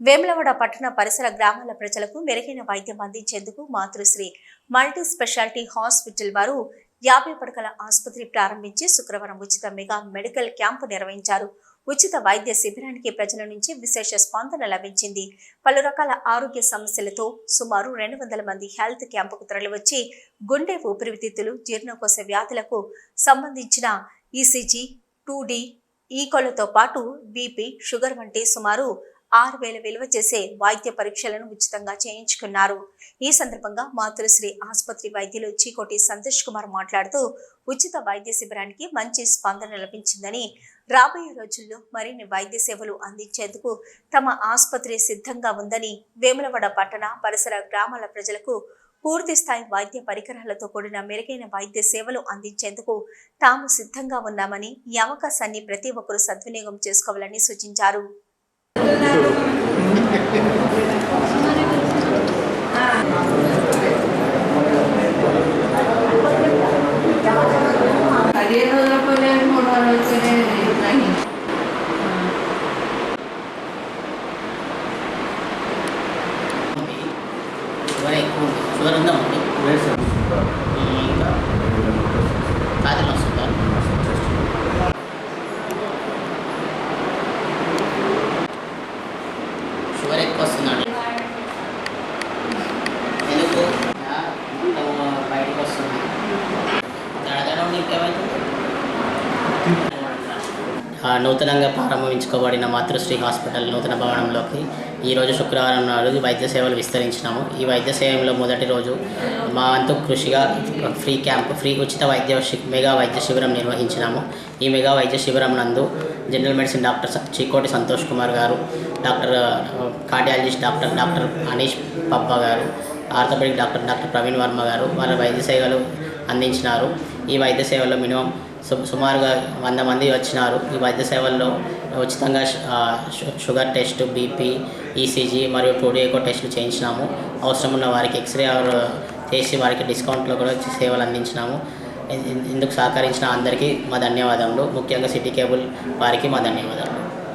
వేములవాడ పట్టణ పరిసర గ్రామాల ప్రజలకు మెరుగైన వైద్యం అందించేందుకు మాతృశ్రీ మల్టీ స్పెషాలిటీ హాస్పిటల్ వారు యాభై పడకల ఆసుపత్రి ప్రారంభించి శుక్రవారం ఉచిత మెగా మెడికల్ క్యాంపు నిర్వహించారు. ఉచిత వైద్య శిబిరానికి ప్రజల నుంచి విశేష స్పందన లభించింది. పలు రకాల ఆరోగ్య సమస్యలతో సుమారు రెండు వందల మంది హెల్త్ క్యాంపుకు తరలివచ్చి గుండె ఊపిరితిత్తులు జీర్ణకోశ వ్యాధులకు సంబంధించిన ఈసీజీ టూ డి ఈకోలతో పాటు బీపీ షుగర్ వంటి సుమారు ఆరు వేల విలువ చేసే వైద్య పరీక్షలను ఉచితంగా చేయించుకున్నారు. ఈ సందర్భంగా మాతృశ్రీ ఆసుపత్రి వైద్యులు చీకోటి సంతోష్ కుమార్ మాట్లాడుతూ ఉచిత వైద్య శిబిరానికి మంచి స్పందన లభించిందని రాబోయే రోజుల్లో మరిన్ని వైద్య సేవలు అందించేందుకు తమ ఆసుపత్రి సిద్ధంగా ఉందని వేములవాడ పట్టణ పరిసర గ్రామాల ప్రజలకు పూర్తి స్థాయి వైద్య పరికరాలతో కూడిన మెరుగైన వైద్య సేవలు అందించేందుకు తాము సిద్ధంగా ఉన్నామని ఈ అవకాశాన్ని ప్రతి ఒక్కరూ సద్వినియోగం చేసుకోవాలని సూచించారు. Gracias. నూతనంగా ప్రారంభించుకోబడిన మాతృశ్రీ హాస్పిటల్ నూతన భవనంలోకి ఈరోజు శుక్రవారం నాడు వైద్య సేవలు విస్తరించినాము. ఈ వైద్య సేవలో మొదటి రోజు మా వంతు కృషిగా ఫ్రీ క్యాంప్ ఫ్రీ ఉచిత వైద్య శి- మెగా వైద్య శిబిరం నిర్వహించినాము. ఈ మెగా వైద్య శిబిరం నందు general medicine doctor Chikoti Santosh Kumar garu doctor cardiologist doctor doctor Anish Pabba garu orthopaedic doctor doctor Praveen Varma garu వాళ్ళ వైద్య సేవలు అందించినారు. ఈ వైద్య సేవలో మినిమం సుమారుగా వంద మంది వచ్చినారు. ఈ వైద్య సేవల్లో ఉచితంగా షుగర్ టెస్ట్ బీపీ ఈసీజీ మరియు టూడియోకో టెస్టులు చేయించినాము. అవసరం ఉన్న వారికి ఎక్స్రే చేసి వారికి డిస్కౌంట్లో కూడా సేవలు అందించినాము. ఇందుకు సహకరించిన అందరికీ మా ధన్యవాదములు. ముఖ్యంగా సిటీ కేబుల్ వారికి మా ధన్యవాదాలు